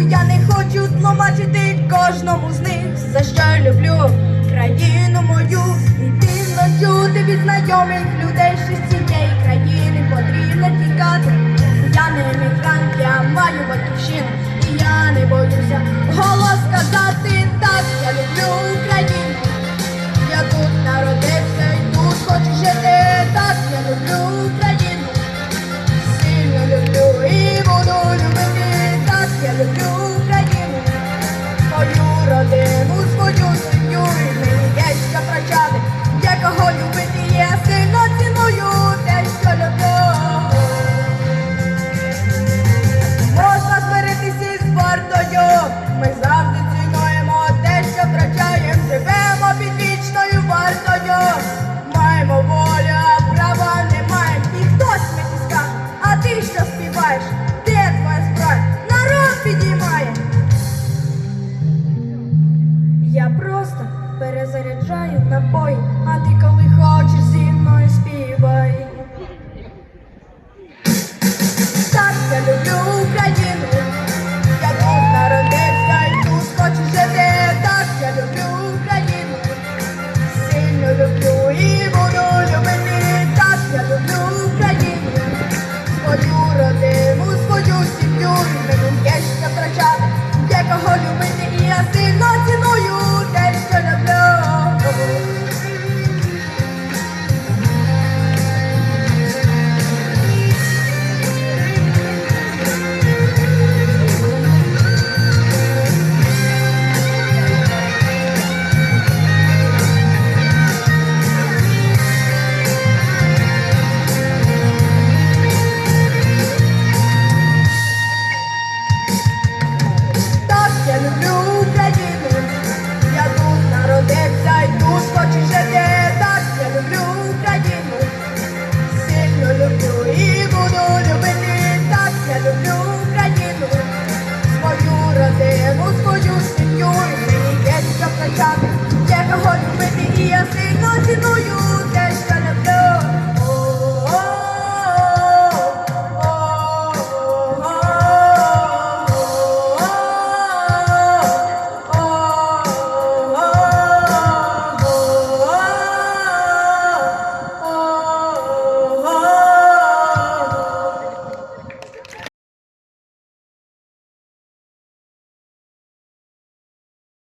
я не хочу тлумачити кожному з них, за що люблю країну мою, і дивно чути від знайомих людей, з цієї країни. чаю напої, а ти коли хочеш зі мною співай. hallelujah.